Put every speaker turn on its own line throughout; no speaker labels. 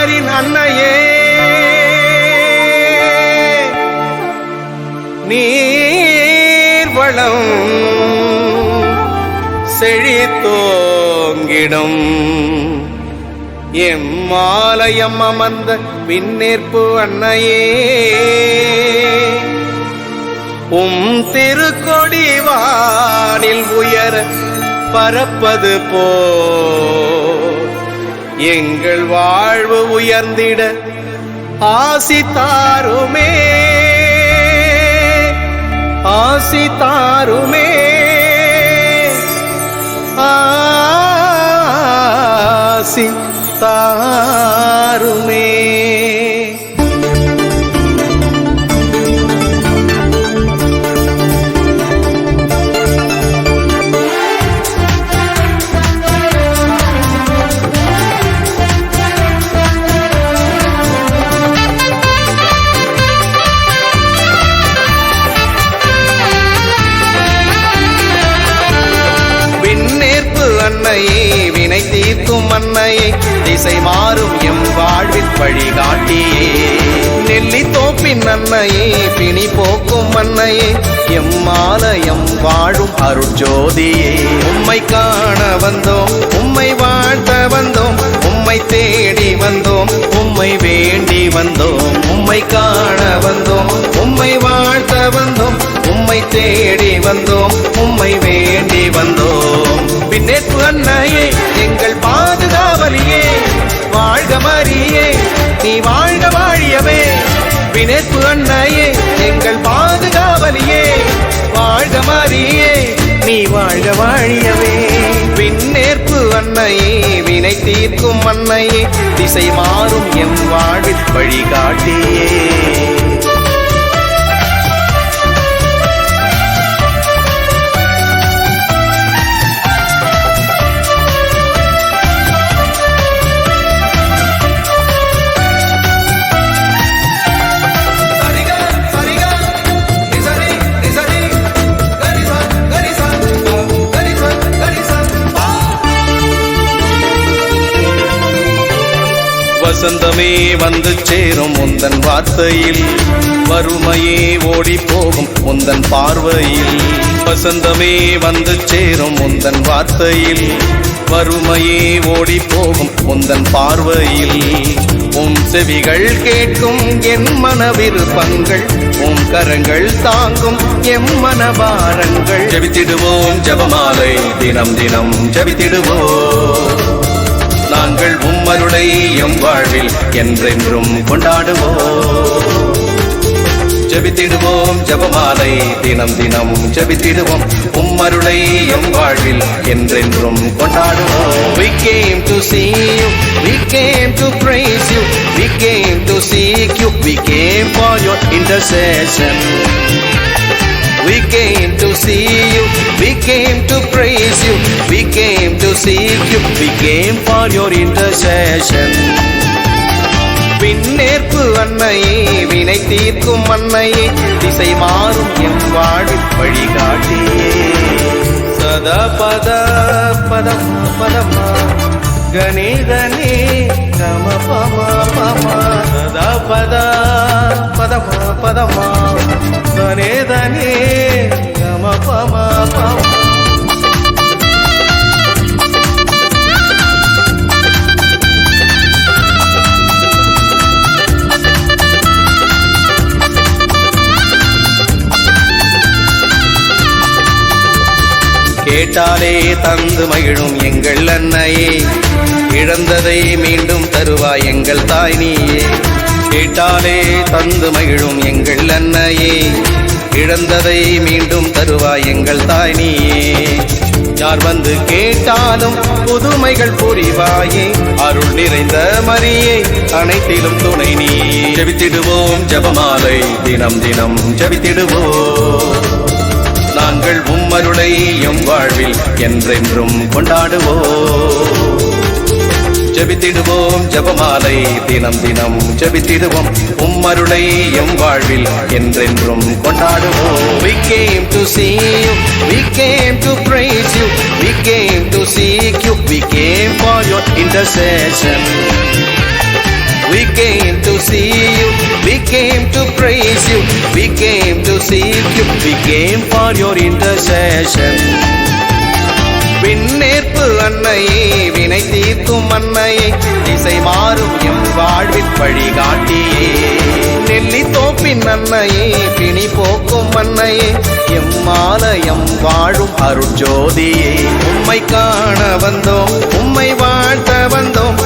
அமரின் அன்னையே. நீர்வளம் செழித்தோங்கிடும். எம்மாலயம் அமர்ந்த விண்ணேற்பு அன்னையே. உம் திருக்கொடி வானில் உயர பரப்பது போ எங்கள் வாழ்வு உயர்ந்திட ஆசி தாருமே ஆசி தாருமே நிற்கும் தீர்க்கும் திசை மாறும் எம் வாழ்வில் வழிகாட்டியே. நெல்லி தோப்பின் அன்னையே பிணி போக்கும் அன்னையே எம்மாலயம் வாழும் அருட்ஜோதியே. உம்மை காண வந்தோம் உம்மை வாழ்த்த வந்தோம் உம்மை தேடி வந்தோம் உம்மை வேண்டி வந்தோம் உம்மை காண வந்தோம் உம்மை வாழ்த்த வந்தோம் உம்மை தேடி வந்தோம் உம்மை வேண்டி வந்தோம். பின்னேற்பு அன்னையே எங்க பாதுகாவலியே வாழ்க மரியே நீ வாழ்க வாழியவே. பின்னேற்பு அன்னையே எங்கள் பாதுகாவலியே. வாழ்க மரியே நீ வாழ்க வாழியவே. விண்ணேற்பு அன்னையே வினை தீர்க்கும் அன்னையே திசை மாறும் எம் வாழ்வில் வழிகாட்டியே. வசந்தமே வந்து சேரும் முந்தன் வார்த்தையில். வறுமையே ஓடி போகும் முந்தன் பார்வையில். வசந்தமே வந்து சேரும் முந்தன் வார்த்தையில். வறுமையே ஓடி போகும் முந்தன் பார்வையில். உம் செவிகள் கேட்கும் என் மன விருப்பங்கள் உம் கரங்கள் தாங்கும் எம் மனபாரங்கள். ஜபித்திடுவோம் ஜபமாலை. தினம் தினம் ஜபித்திடுவோம். நாங்கள் உம்மருளை எம் வாழ்வில் என்றென்றும் கொண்டாடுவோம் ஜபித்திடுவோம் ஜபமாலை தினம் தினம் ஜபித்திடுவோம் உம்மருளை எம் வாழ்வில் என்றென்றும் கொண்டாடுவோம் We came to see you, we came to praise you, we came to seek you, we came for your intercession. We came to see you, we came to praise you, seek you, we came for your intercession. பின்னேற்பு அன்னையே வினை தீர்க்கும் அன்னையே. திசை மாறும் என் வாழ்வில் வழிகாட்டியே. சதா பத பதம் பதமா. கணே கணே கம பமா பமா. சதா பத பதமா பதமா. கணே தனே கம பமா பமா. கேட்டாலே தந்து மகிழும் எங்கள் அன்னையே. இழந்ததை மீண்டும் தருவாய் எங்கள் தாய் நீயே. கேட்டாலே தந்து மகிழும் எங்கள் அன்னையே. இழந்ததை மீண்டும் தருவாய் எங்கள் தாய் நீயே. யார் வந்து கேட்டாலும் புதுமைகள் புரிவாயே. அருள் நிறைந்த மரியே அனைத்திலும் துணை நீ ஜபித்திடுவோம் ஜபமாலை. தினம் தினம் ஜபித்திடுவோம். நாங்கள் உம்மருளை எம் வாழ்வில் என்றென்றும் கொண்டாடுவோம் ஜபித்திடுவோம் ஜபமாலை தினம் தினம் ஜபித்திடுவோம் உம்மருளை எம் வாழ்வில் என்றென்றும் கொண்டாடுவோம் We came to see you, we came to praise you, we came to seek you, we came for your intercession. We came to see you, came to praise you, we came to seek you, we came for your intercession. விண்ணேற்பு அன்னையே வினை தீர்க்கும் அன்னையே திசை மாறும் M வாழ்வில் வழிகாட்டியே. நெல்லி தோப்பின் அன்னையே பிணி போக்கும் அன்னையே எம்மாலயம் வாழும் அருட்ஜோதியே. உம்மை காண வந்தோம் உம்மை வாழ்த்த வந்தோம்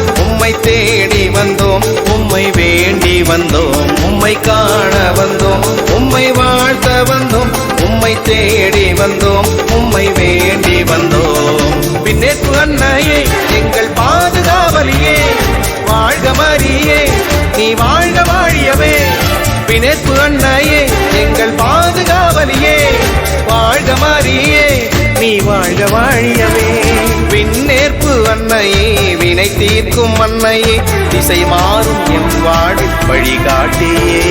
உம்மை தேடி வந்தோம். உம்மை வேண்டி வந்தோம். உம்மை காண வந்தோம். உம்மை வாழ்த்த வந்தோம். உம்மை தேடி வந்தோம். உம்மை வேண்டி வந்தோம். பின்னே அன்னையே எங்கள் பாதுகாவலியே. வாழ்க மரியே நீ வாழ்க வாழியவே. பிணைப்பு அன்னையே எங்கள் பாதுகாவலியே. வாழ்க மாறியே நீ வாழ்க வாழியவே. பின்னேற்பு அன்னையே கேட்கும் மன்னையே திசை மாறும் என் வாழ்வில் வழிகாட்டியே.